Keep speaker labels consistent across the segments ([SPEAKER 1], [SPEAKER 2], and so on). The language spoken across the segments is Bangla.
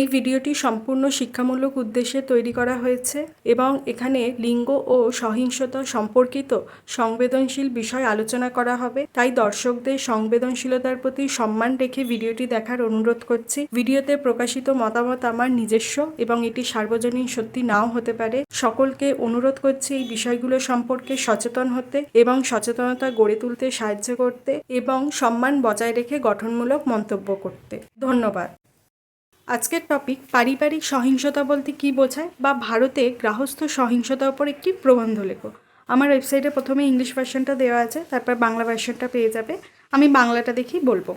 [SPEAKER 1] এই ভিডিওটি সম্পূর্ণ শিক্ষামূলক উদ্দেশ্যে তৈরি করা হয়েছে এবং এখানে লিঙ্গ ও সহিংসতা সম্পর্কিত সংবেদনশীল বিষয় আলোচনা করা হবে। তাই দর্শকদের সংবেদনশীলতার প্রতি সম্মান রেখে ভিডিওটি দেখার অনুরোধ করছি। ভিডিওতে প্রকাশিত মতামত আমার নিজস্ব এবং এটি সার্বজনীন সত্যি নাও হতে পারে। সকলকে অনুরোধ করছি এই বিষয়গুলো সম্পর্কে সচেতন হতে এবং সচেতনতা গড়ে তুলতে সাহায্য করতে এবং সম্মান বজায় রেখে গঠনমূলক মন্তব্য করতে। ধন্যবাদ। আজকের টপিক পারিবারিক সহিংসতা বলতে কী বোঝায় বা ভারতে গ্রাহস্থ সহিংসতার উপর একটি প্রবন্ধ লেখো? আমার ওয়েবসাইটে প্রথমে ইংলিশ ভার্সনটা দেওয়া আছে, তারপর বাংলা ভার্সনটা পেয়ে যাবে। আমি বাংলাটা দেখেই বলব।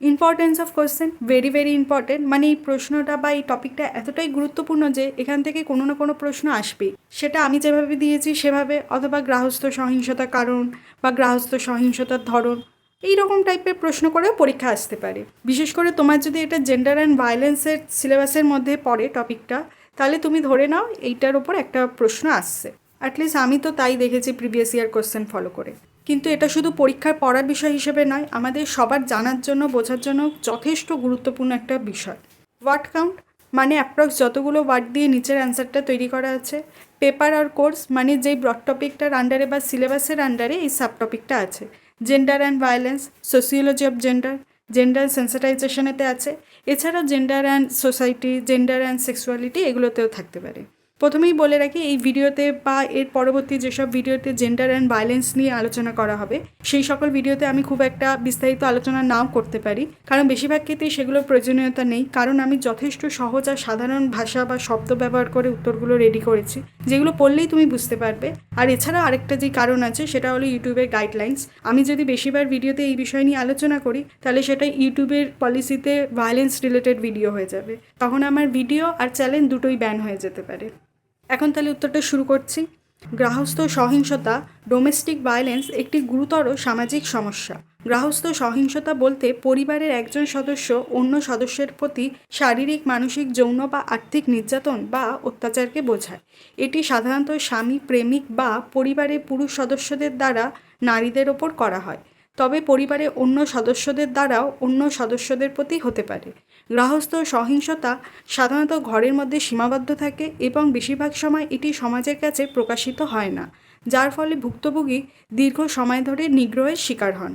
[SPEAKER 1] Importance of question very very important মানে এই প্রশ্নটা বা এই টপিকটা এতটাই গুরুত্বপূর্ণ যে এখান থেকে কোনো না কোনো প্রশ্ন আসবেই। সেটা আমি যেভাবে দিয়েছি সেভাবে, অথবা গ্রাহস্থ সহিংসতার কারণ বা গ্রাহস্থ সহিংসতার ধরন এই রকম টাইপের প্রশ্ন করেও পরীক্ষা আসতে পারে। বিশেষ করে তোমার যদি এটা জেন্ডার অ্যান্ড ভায়োলেন্সের সিলেবাসের মধ্যে পড়ে টপিকটা তাহলে তুমি ধরে নাও এইটার ওপর একটা প্রশ্ন আসছে। অ্যাটলিস্ট আমি তো তাই দেখেছি প্রিভিয়াস ইয়ার কোশ্চেন ফলো করে। কিন্তু এটা শুধু পরীক্ষার পড়ার বিষয় হিসেবে নয়, আমাদের সবার জানার জন্য, বোঝার জন্য যথেষ্ট গুরুত্বপূর্ণ একটা বিষয়। ওয়ার্ড কাউন্ট মানে অ্যাপ্রক্স যতগুলো ওয়ার্ড দিয়ে নিচের অ্যান্সারটা তৈরি করা আছে। পেপার আর কোর্স মানে যেই ব্রড টপিকটার আন্ডারে বা সিলেবাসের আন্ডারে এই সাব টপিকটা আছে। Gender and violence sociology of gender gender সেন্সিটাইজেশনেতে আছে। এছাড়াও gender and society gender and sexuality এগুলোতেও থাকতে পারে। প্রথমেই বলে রাখি, এই ভিডিওতে বা এর পরবর্তী যেসব ভিডিওতে জেন্ডার অ্যান্ড ভায়োলেন্স নিয়ে আলোচনা করা হবে, সেই সকল ভিডিওতে আমি খুব একটা বিস্তারিত আলোচনা নাও করতে পারি। কারণ বেশিরভাগ ক্ষেত্রেই সেগুলোর প্রয়োজনীয়তা নেই। কারণ আমি যথেষ্ট সহজ আর সাধারণ ভাষা বা শব্দ ব্যবহার করে উত্তরগুলো রেডি করেছি, যেগুলো পড়লেই তুমি বুঝতে পারবে। আর এছাড়া আরেকটা যে কারণ আছে, সেটা হলো ইউটিউবের গাইডলাইন্স আমি যদি বেশিবার ভিডিওতে এই বিষয় নিয়ে আলোচনা করি, তাহলে সেটা ইউটিউবের পলিসিতে ভায়োলেন্স রিলেটেড ভিডিও হয়ে যাবে। তখন আমার ভিডিও আর চ্যানেল দুটোই ব্যান হয়ে যেতে পারে। এখন তাহলে উত্তরটা শুরু করছি। গ্রাহস্থ সহিংসতা ডোমেস্টিক ভায়োলেন্স একটি গুরুতর সামাজিক সমস্যা। গ্রাহস্থ সহিংসতা বলতে পরিবারের একজন সদস্য অন্য সদস্যের প্রতি শারীরিক, মানসিক, যৌন বা আর্থিক নির্যাতন বা অত্যাচারকে বোঝায়। এটি সাধারণত স্বামী, প্রেমিক বা পরিবারের পুরুষ সদস্যদের দ্বারা নারীদের ওপর করা হয়। তবে পরিবারে অন্য সদস্যদের দ্বারাও অন্য সদস্যদের প্রতি হতে পারে। গৃহস্থ সহিংসতা সাধারণত ঘরের মধ্যে সীমাবদ্ধ থাকে এবং বেশিরভাগ সময় এটি সমাজের কাছে প্রকাশিত হয় না, যার ফলে ভুক্তভোগী দীর্ঘ সময় ধরে নিগ্রহের শিকার হন।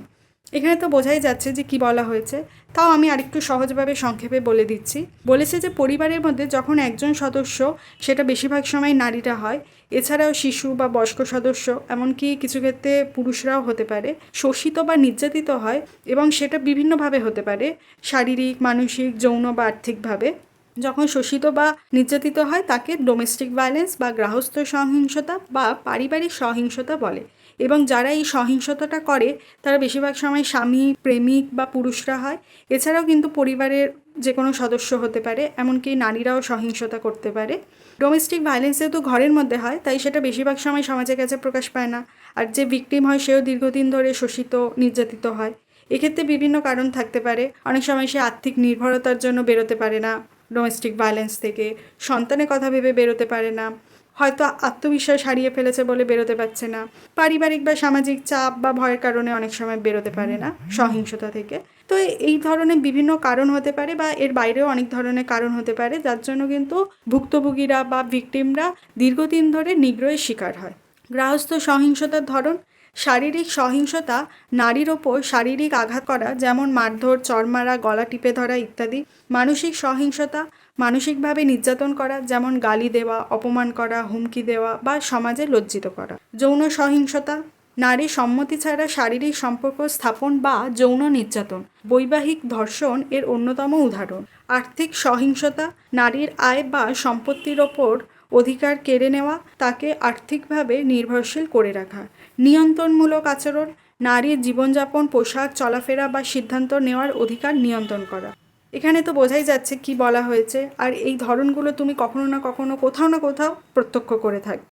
[SPEAKER 1] এখানে তো বোঝাই যাচ্ছে যে কি বলা হয়েছে, তাও আমি আরেকটু সহজভাবে সংক্ষেপে বলে দিচ্ছি। বলেছে যে পরিবারের মধ্যে যখন একজন সদস্য, সেটা বেশিরভাগ সময় নারীরা হয় এছাড়াও শিশু বা বয়স্ক সদস্য, এমনকি কিছু ক্ষেত্রে পুরুষরাও হতে পারে, শোষিত বা নির্যাতিত হয় এবং সেটা বিভিন্নভাবে হতে পারে, শারীরিক, মানসিক, যৌন বা আর্থিকভাবে। যখন শোষিত বা নির্যাতিত হয়, তাকে ডোমেস্টিক ভায়োলেন্স বা গ্রাহস্থ সহিংসতা বা পারিবারিক সহিংসতা বলে এবং যারা এই সহিংসতাটা করে, তারা বেশিরভাগ সময় স্বামী প্রেমিক বা পুরুষরা হয়। এছাড়াও কিন্তু পরিবারের যে কোনো সদস্য হতে পারে, এমনকি নারীরাও সহিংসতা করতে পারে। ডোমেস্টিক ভায়োলেন্স যেহেতু ঘরের মধ্যে হয়, তাই সেটা বেশিরভাগ সময় সমাজের কাছে প্রকাশ পায় না। আর যে বিক্রিম হয়, সেও দীর্ঘদিন ধরে শোষিত, নির্যাতিত হয়। এক্ষেত্রে বিভিন্ন কারণ থাকতে পারে। অনেক সময় সে আর্থিক নির্ভরতার জন্য বেরোতে পারে না ডোমেস্টিক ভায়োলেন্স থেকে। সন্তানের কথা ভেবে বেরোতে পারে না। হয়তো আত্মবিশ্বাস হারিয়ে ফেলেছে বলে বেরোতে পারছে না। পারিবারিক বা সামাজিক চাপ বা ভয়ের কারণে অনেক সময় বেরোতে পারে না সহিংসতা থেকে। তো এই ধরনের বিভিন্ন কারণ হতে পারে বা এর বাইরেও অনেক ধরনের কারণ হতে পারে, যার জন্য কিন্তু ভুক্তভোগীরা বা ভিকটিমরা দীর্ঘদিন ধরে নিগ্রহের শিকার হয়। গৃহস্থ সহিংসতার ধরন, শারীরিক সহিংসতা, নারীর ওপর শারীরিক আঘাত করা, যেমন মারধর, চরমারা, গলা টিপে ধরা ইত্যাদি, মানসিক সহিংসতা মানসিকভাবে নির্যাতন করা, যেমন গালি দেওয়া, অপমান করা, হুমকি দেওয়া বা সমাজে লজ্জিত করা। যৌন সহিংসতা, নারী সম্মতি ছাড়া শারীরিক সম্পর্ক স্থাপন বা যৌন নির্যাতন, বৈবাহিক ধর্ষণ এর অন্যতম উদাহরণ। আর্থিক সহিংসতা, নারীর আয় বা সম্পত্তির ওপর অধিকার কেড়ে নেওয়া, তাকে আর্থিকভাবে নির্ভরশীল করে রাখা। নিয়ন্ত্রণমূলক আচরণ, নারীর জীবনযাপন, পোশাক, চলাফেরা বা সিদ্ধান্ত নেওয়ার অধিকার নিয়ন্ত্রণ করা। এখানে তো বোঝাই যাচ্ছে কি বলা হয়েছে, আর এই ধরনগুলো তুমি কখনো না কখনো কোথাও না কোথাও প্রত্যক্ষ করে থাকবে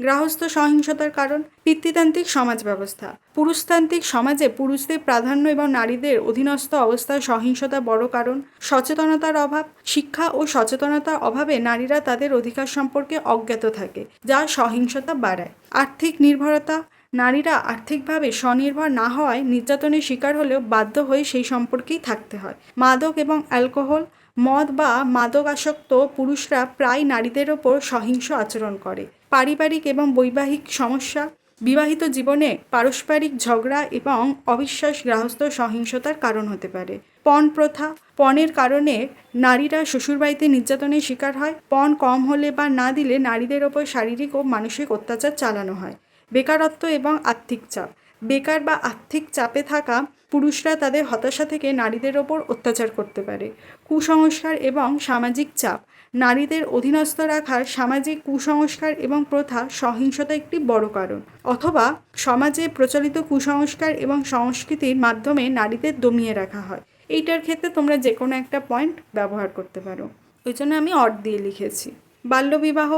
[SPEAKER 1] গ্রাহস্থ সহিংসতার কারণ, পিতৃতান্ত্রিক সমাজ ব্যবস্থা। পুরুষতান্ত্রিক সমাজে পুরুষদের প্রাধান্য এবং নারীদের অধীনস্থ অবস্থায় সহিংসতা বড় কারণ। সচেতনতার অভাব, শিক্ষা ও সচেতনতার অভাবে নারীরা তাদের অধিকার সম্পর্কে অজ্ঞাত থাকে, যা সহিংসতা বাড়ায়। আর্থিক নির্ভরতা নারীরা আর্থিকভাবে স্বনির্ভর না হওয়ায় নির্যাতনের শিকার হলেও বাধ্য হয়ে সেই সম্পর্কেই থাকতে হয়। মাদক এবং অ্যালকোহল, মদ বা মাদকাসক্ত পুরুষরা প্রায় নারীদের ওপর সহিংস আচরণ করে। পারিবারিক এবং বৈবাহিক সমস্যা, বিবাহিত জীবনে পারস্পরিক ঝগড়া এবং অবিশ্বাস গৃহস্থ সহিংসতার কারণ হতে পারে। পণ প্রথা, পণের কারণে নারীরা শ্বশুরবাড়িতে নির্যাতনের শিকার হয়। পণ কম হলে বা না দিলে নারীদের ওপর শারীরিক ও মানসিক অত্যাচার চালানো হয়। বেকারত্ব এবং আর্থিক চাপ। বেকার বা আর্থিক চাপে থাকা পুরুষরা তাদের হতাশা থেকে নারীদের ওপর অত্যাচার করতে পারে। কুসংস্কার এবং সামাজিক চাপ। নারীদের অধীনস্থ রাখার সামাজিক কুসংস্কার এবং প্রথা সহিংসতা একটি বড় কারণ। অথবা সমাজে প্রচলিত কুসংস্কার এবং সংস্কৃতির মাধ্যমে নারীদের দমিয়ে রাখা হয়। এইটার ক্ষেত্রে তোমরা যে কোনো একটা পয়েন্ট ব্যবহার করতে পারো। ওই জন্য আমি অট দিয়ে লিখেছি। বাল্যবিবাহ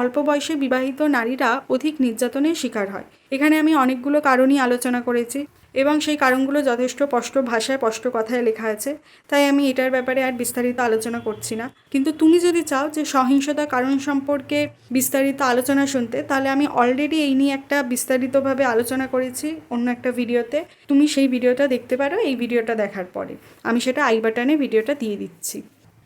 [SPEAKER 1] অল্প বয়সে বিবাহিত নারীরা অধিক নির্যাতনের শিকার হয়। এখানে আমি অনেকগুলো কারণই আলোচনা করেছি এবং সেই কারণগুলো যথেষ্ট স্পষ্ট ভাষায়, স্পষ্ট কথায় লেখা আছে। তাই আমি এটার ব্যাপারে আর বিস্তারিত আলোচনা করছি না। কিন্তু তুমি যদি চাও যে সহিংসতা কারণ সম্পর্কে বিস্তারিত আলোচনা শুনতে, তাহলে আমি অলরেডি এই নিয়ে একটা বিস্তারিতভাবে আলোচনা করেছি অন্য একটা ভিডিওতে। তুমি সেই ভিডিওটা দেখতে পারো, এই ভিডিওটা দেখার পরে। আমি সেটা আই বাটনে ভিডিওটা দিয়ে দিচ্ছি।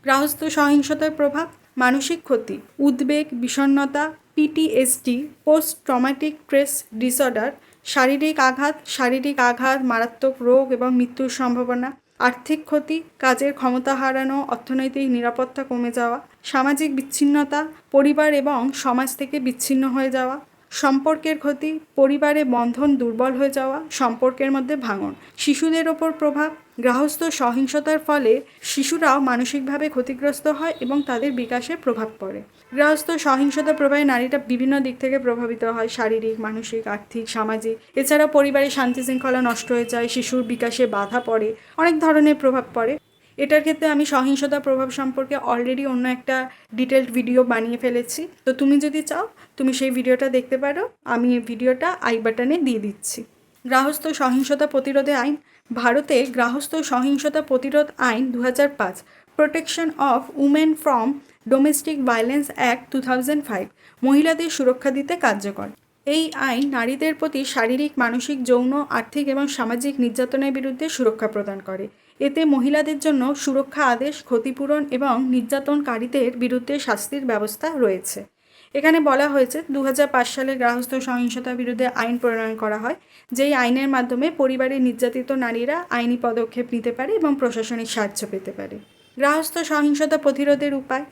[SPEAKER 1] গৃহস্থ সহিংসতার প্রভাব মানসিক ক্ষতি, উদ্বেগ, বিষণ্ণতা PTSD post traumatic stress disorder শারীরিক আঘাত শারীরিক আঘাত, মারাত্মক রোগ এবং মৃত্যুর সম্ভাবনা, আর্থিক ক্ষতি, কাজের ক্ষমতা হারানো, অর্থনৈতিক নিরাপত্তা কমে যাওয়া, সামাজিক বিচ্ছিন্নতা, পরিবার এবং সমাজ থেকে বিচ্ছিন্ন হয়ে যাওয়া সম্পর্কের ক্ষতি, পরিবারে বন্ধন দুর্বল হয়ে যাওয়া, সম্পর্কের মধ্যে ভাঙন। শিশুদের ওপর প্রভাব, গৃহস্থ সহিংসতার ফলে শিশুরাও মানসিকভাবে ক্ষতিগ্রস্ত হয় এবং তাদের বিকাশে প্রভাব পড়ে। গৃহস্থ সহিংসতা প্রভাবে নারীরা বিভিন্ন দিক থেকে প্রভাবিত হয়, শারীরিক, মানসিক, আর্থিক, সামাজিক। এছাড়াও পরিবারের শান্তি শৃঙ্খলা নষ্ট হয়ে যায়, শিশুর বিকাশে বাধা পড়ে, অনেক ধরনের প্রভাব পড়ে। এটার ক্ষেত্রে আমি সহিংসতা প্রভাব সম্পর্কে অলরেডি অন্য একটা ডিটেলড ভিডিও বানিয়ে ফেলেছি। তো তুমি যদি চাও, তুমি সেই ভিডিওটা দেখতে পারো। আমি এই ভিডিওটা আই বাটনে দিয়ে দিচ্ছি। গ্রাহস্থ সহিংসতা প্রতিরোধে আইন। ভারতে গ্রাহস্থ সহিংসতা প্রতিরোধ আইন দু পাঁচ protection of women from domestic violence act two thousand five মহিলাদের সুরক্ষা দিতে কার্যকর। এই আইন নারীদের প্রতি শারীরিক, মানসিক, যৌন, আর্থিক এবং সামাজিক নির্যাতনের বিরুদ্ধে সুরক্ষা প্রদান করে। এতে মহিলাদের জন্য সুরক্ষা আদেশ, ক্ষতিপূরণ এবং নির্যাতনকারীদের বিরুদ্ধে শাস্তির ব্যবস্থা রয়েছে। এখানে বলা হয়েছে দু হাজার পাঁচ সালে গৃহস্থ সহিংসতার বিরুদ্ধে আইন প্রণয়ন করা হয়, যেই আইনের মাধ্যমে পরিবারের নির্যাতিত নারীরা আইনি পদক্ষেপ নিতে পারে এবং প্রশাসনিক সাহায্য পেতে পারে। গৃহস্থ সহিংসতা প্রতিরোধের উপায়?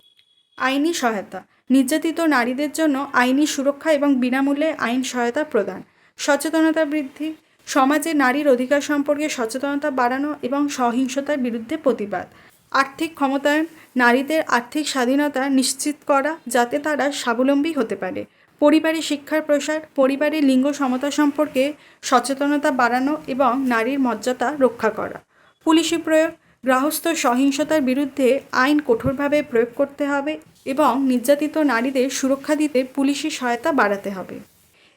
[SPEAKER 1] আইনি সহায়তা। নির্যাতিত নারীদের জন্য আইনি সুরক্ষা এবং বিনামূল্যে আইন সহায়তা প্রদান। সচেতনতা বৃদ্ধি। সমাজে নারীর অধিকার সম্পর্কে সচেতনতা বাড়ানো এবং সহিংসতার বিরুদ্ধে প্রতিবাদ। আর্থিক ক্ষমতায়ন, নারীদের আর্থিক স্বাধীনতা নিশ্চিত করা যাতে তারা স্বাবলম্বী হতে পারে। পরিবারে শিক্ষার প্রসার পরিবারে লিঙ্গ সমতা সম্পর্কে সচেতনতা বাড়ানো এবং নারীর মর্যাদা রক্ষা করা। পুলিশি প্রয়োগ, গৃহস্থ সহিংসতার বিরুদ্ধে আইন কঠোরভাবে প্রয়োগ করতে হবে এবং নির্যাতিত নারীদের সুরক্ষা দিতে পুলিশি সহায়তা বাড়াতে হবে।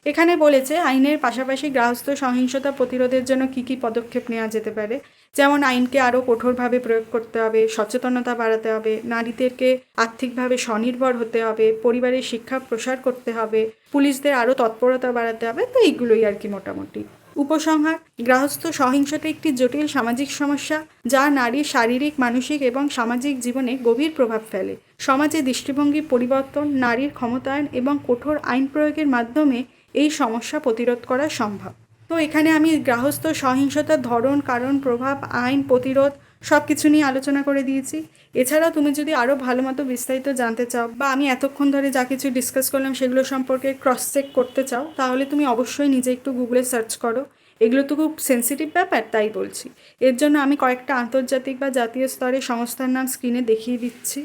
[SPEAKER 1] এখানে বলেছে, আইনের পাশাপাশি গৃহস্থ সহিংসতা প্রতিরোধের জন্য কী কী পদক্ষেপ নেওয়া যেতে পারে? যেমন আইনকে আরও কঠোরভাবে প্রয়োগ করতে হবে, সচেতনতা বাড়াতে হবে, নারীদেরকে আর্থিকভাবে স্বনির্ভর হতে হবে, পরিবারের শিক্ষা প্রসার করতে হবে, পুলিশদের আরও তৎপরতা বাড়াতে হবে, তো এইগুলোই আর কি মোটামুটি। উপসংহার গৃহস্থ সহিংসতা একটি জটিল সামাজিক সমস্যা যা নারীর শারীরিক, মানসিক এবং সামাজিক জীবনে গভীর প্রভাব ফেলে। সমাজে দৃষ্টিভঙ্গি পরিবর্তন, নারীর ক্ষমতায়ন এবং কঠোর আইন প্রয়োগের মাধ্যমে এই সমস্যা প্রতিরোধ করা সম্ভব। তো এখানে আমি গৃহস্থ সহিংসতার ধরন, কারণ, প্রভাব, আইন, প্রতিরোধ সব কিছু নিয়ে আলোচনা করে দিয়েছি। এছাড়া তুমি যদি আরও ভালো মতো বিস্তারিত জানতে চাও বা আমি এতক্ষণ ধরে যা কিছু ডিসকাস করলাম সেগুলো সম্পর্কে ক্রস চেক করতে চাও, তাহলে তুমি অবশ্যই নিজে একটু গুগলে সার্চ করো। এগুলো তো খুব সেন্সিটিভ ব্যাপার, তাই বলছি। এর জন্য আমি কয়েকটা আন্তর্জাতিক বা জাতীয় স্তরে সংস্থার নাম স্ক্রিনে দেখিয়ে দিচ্ছি।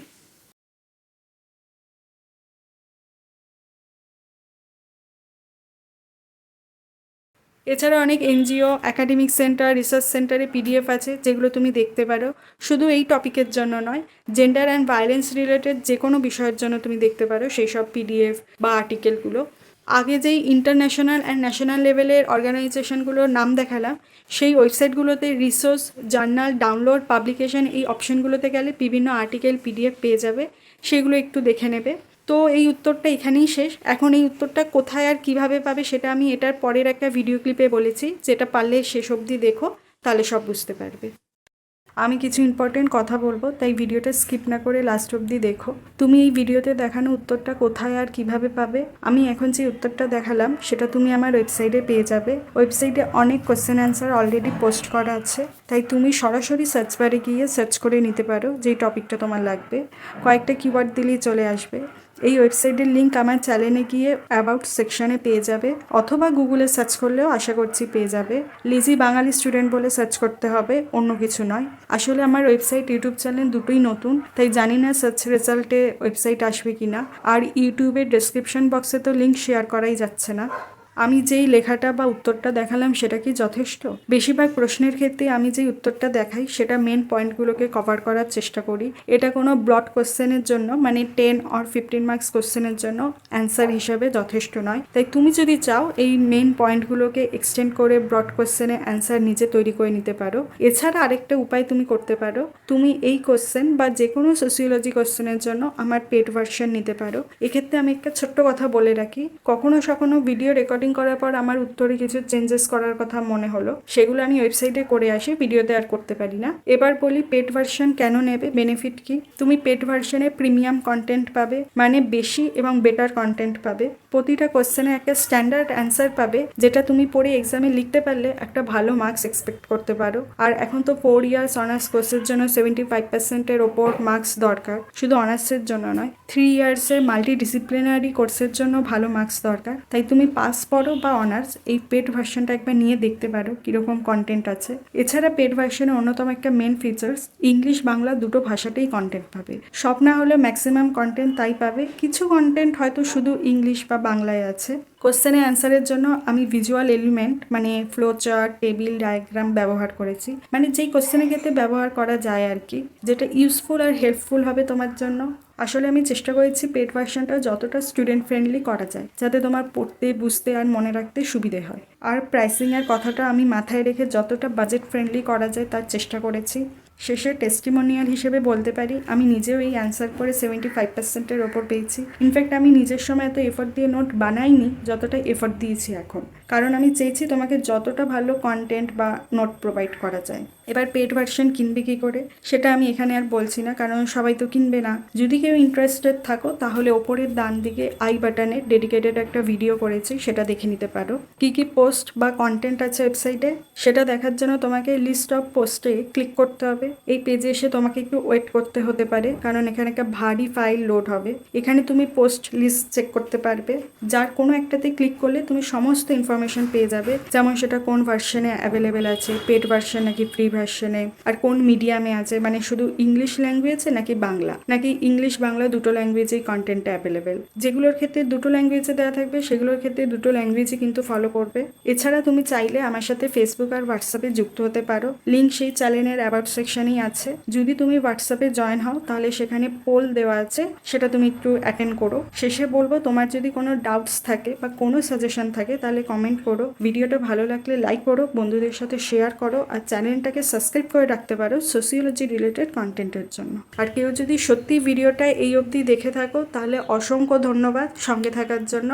[SPEAKER 1] এছাড়া অনেক এনজিও একাডেমিক সেন্টার রিসার্চ সেন্টারে পিডিএফ আছে, যেগুলো তুমি দেখতে পারো। শুধু এই টপিকের জন্য নয় জেন্ডার অ্যান্ড ভায়োলেন্স রিলেটেড যে কোনো বিষয়ের জন্য তুমি দেখতে পারো, সেই সব পিডিএফ বা আর্টিকেলগুলো আগে যেই ইন্টারন্যাশনাল অ্যান্ড ন্যাশনাল লেভেলের অর্গানাইজেশনগুলোর নাম দেখালাম, সেই ওয়েবসাইটগুলোতে রিসোর্স জার্নাল ডাউনলোড পাবলিকেশন এই অপশনগুলোতে গেলে বিভিন্ন আর্টিকেল পিডিএফ পেয়ে যাবে, সেগুলো একটু দেখে নেবে। তো এই উত্তরটা এখানেই শেষ। এখন এই উত্তরটা কোথায় আর কীভাবে পাবে সেটা আমি এটার পরের একটা ভিডিও ক্লিপে বলেছি। যেটা পারলে শেষ অবধি দেখো, তাহলে সব বুঝতে পারবে। আমি কিছু ইম্পর্টেন্ট কথা বলব, তাই ভিডিওটা স্কিপ না করে লাস্ট অবধি দেখো। তুমি এই ভিডিওতে দেখানো উত্তরটা কোথায় আর কীভাবে পাবে? আমি এখন যে উত্তরটা দেখালাম, সেটা তুমি আমার ওয়েবসাইটে পেয়ে যাবে। ওয়েবসাইটে অনেক কোশ্চেন অ্যান্সার অলরেডি পোস্ট করা আছে, তাই তুমি সরাসরি সার্চ বারে গিয়ে সার্চ করে নিতে পারো যেই টপিকটা তোমার লাগবে। কয়েকটা কিওয়ার্ড দিলেই চলে আসবে। এই ওয়েবসাইটের লিঙ্ক আমার চ্যানেলে গিয়ে অ্যাবাউট সেকশনে পেয়ে যাবে, অথবা গুগলে সার্চ করলেও আশা করছি পেয়ে যাবে। লিজি বাঙালি স্টুডেন্ট বলে সার্চ করতে হবে, অন্য কিছু নয়। আসলে আমার ওয়েবসাইট ইউটিউব চ্যানেল দুটোই নতুন, তাই জানি না সার্চ রেজাল্টে ওয়েবসাইট আসবে কি না আর ইউটিউবের ডেসক্রিপশন বক্সে তো লিঙ্ক শেয়ার করাই যাচ্ছে না। আমি যেই লেখাটা বা উত্তরটা দেখালাম সেটা কি যথেষ্ট? বেশিরভাগ প্রশ্নের ক্ষেত্রে আমি যেই উত্তরটা দেখাই সেটা মেন পয়েন্টগুলোকে কভার করার চেষ্টা করি। এটা কোনো ব্লড কোশ্চেনের জন্য মানে টেন অর ফিফটিন মার্কস কোশ্চেনের জন্য অ্যান্সার হিসেবে যথেষ্ট নয়। তাই তুমি যদি চাও, এই মেন পয়েন্টগুলোকে এক্সটেন্ড করে ব্রড কোশ্চেনে অ্যান্সার নিজে তৈরি করে নিতে পারো। এছাড়া আরেকটা উপায় তুমি করতে পারো, তুমি এই কোশ্চেন বা যে কোনো সোসিওলজি কোশ্চেনের জন্য আমার পেড ভার্সন নিতে পারো। এক্ষেত্রে আমি একটা ছোট্ট কথা বলে রাখি কখনো সখনো ভিডিও রেকর্ডিং করার পর আমার উত্তরে কিছু চেঞ্জেস করার কথা মনে হলো। সেগুলো আমি ওয়েবসাইটে করে আসি ভিডিওতে আর করতে পারি না। এবার বলি পেড ভার্সন কেন নেবে? বেনিফিট কি? তুমি পেড ভার্সনে প্রিমিয়াম কন্টেন্ট পাবে মানে বেশি এবং বেটার কন্টেন্ট পাবে। প্রতিটা কোশ্চেনে একটা স্ট্যান্ডার্ড অ্যান্সার পাবে, যেটা তুমি পড়ে এক্সামে লিখতে পারলে একটা ভালো মার্কস এক্সপেক্ট করতে পারো। আর এখন তো ফোর ইয়ার্স অনার্স কোর্সের জন্য সেভেন্টি ফাইভ পার্সেন্টের ওপর মার্কস দরকার, শুধু অনার্সের জন্য নয়। থ্রি ইয়ার্সের মাল্টি ডিসিপ্লিনারি কোর্সের জন্য ভালো মার্কস দরকার। তাই তুমি পাস পড়ো বা অনার্স এই পেড ভার্সনটা একবার নিয়ে দেখতে পারো কীরকম কন্টেন্ট আছে। এছাড়া পেড ভার্সনে অন্যতম একটা মেন ফিচার্স ইংলিশ বাংলা দুটো ভাষাতেই কন্টেন্ট পাবে। সব না হলে ম্যাক্সিমাম কন্টেন্ট তাই পাবে। কিছু কন্টেন্ট হয়তো শুধু ইংলিশ বা বাংলায় আছে। কোশ্চেনে অ্যান্সারের জন্য আমি ভিজুয়াল এলিমেন্ট মানে ফ্লো চার্ট টেবিল ডায়াগ্রাম ব্যবহার করেছি। মানে যেই কোশ্চেনের ক্ষেত্রে ব্যবহার করা যায় আর কি, যেটা ইউজফুল আর হেল্পফুল হবে তোমার জন্য। আসলে আমি চেষ্টা করেছি পেড ভার্সনটা যতটা স্টুডেন্ট ফ্রেন্ডলি করা যায়, যাতে তোমার পড়তে, বুঝতে আর মনে রাখতে সুবিধে হয়। আর প্রাইসিংয়ের কথাটা আমি মাথায় রেখে যতটা বাজেট ফ্রেন্ডলি করা যায় তার চেষ্টা করেছি। শেষে টেস্টিমোনিয়াল হিসেবে বলতে পারি, আমি নিজেও এই অ্যান্সার করে সেভেন্টি ফাইভ পার্সেন্টের ওপর পেয়েছি। ইনফ্যাক্ট আমি নিজের সময় এত এফোর্ট দিয়ে নোট বানাইনি, যতটা এফোর্ট দিয়েছি এখন। কারণ আমি চেয়েছি তোমাকে যতটা ভালো কন্টেন্ট বা নোট প্রোভাইড করা যায়। এবার পেড ভার্সন কিনবে কী করে? সেটা আমি এখানে আর বলছি না, কারণ সবাই তো কিনবে না। যদি কেউ ইন্টারেস্টেড থাকো, তাহলে ওপরের ডান দিকে আই বাটনে ডেডিকেটেড একটা ভিডিও করেছি, সেটা দেখে নিতে পারো। কী কী পোস্ট বা কন্টেন্ট আছে ওয়েবসাইটে সেটা দেখার জন্য তোমাকে লিস্ট অফ পোস্টে ক্লিক করতে হবে। এই পেজে এসে তোমাকে একটু ওয়েট করতে হতে পারে, কারণ এখানে একটা ভারী ফাইল লোড হবে। এখানে তুমি পোস্ট লিস্ট চেক করতে পারবে। যার কোনো একটাতে ক্লিক করলে তুমি সমস্ত ইনফরমেশন পেয়ে যাবে। যেমন সেটা কোন ভার্সনে অ্যাভেলেবেল আছে পেড ভার্সন নাকি ফ্রি ভার্সনে আর কোন মিডিয়ামে আছে মানে শুধু ইংলিশ ল্যাঙ্গুয়েজে নাকি বাংলা? নাকি ইংলিশ বাংলা দুটো ল্যাঙ্গুয়েজেই কন্টেন্টটা অ্যাভেলেবেল যেগুলোর ক্ষেত্রে দুটো ল্যাঙ্গুয়েজে দেওয়া থাকবে, সেগুলোর ক্ষেত্রে দুটো ল্যাঙ্গুয়েজই কিন্তু ফলো করবে। এছাড়া তুমি চাইলে আমার সাথে ফেসবুক আর হোয়াটসঅ্যাপে যুক্ত হতে পারো। লিঙ্ক সেই চ্যানেলের অ্যাবাউট সেকশনেই আছে। যদি তুমি হোয়াটসঅ্যাপে জয়েন হও, তাহলে সেখানে পোল দেওয়া আছে। সেটা তুমি একটু অ্যাটেন্ড করো। শেষে বলব, তোমার যদি কোনো ডাউটস থাকে বা কোনো সাজেশন থাকে, তাহলে কমেন্ট করো। ভিডিওটা ভালো লাগলে লাইক করো, বন্ধুদের সাথে শেয়ার করো, আর চ্যানেলটাকে সাবস্ক্রাইব করে রাখতে পারো সোসিওলজি রিলেটেড কন্টেন্টের জন্য। আর কেউ যদি সত্যি ভিডিওটা এই অবধি দেখে থাকো, তাহলে অসংখ্য ধন্যবাদ সঙ্গে থাকার জন্য।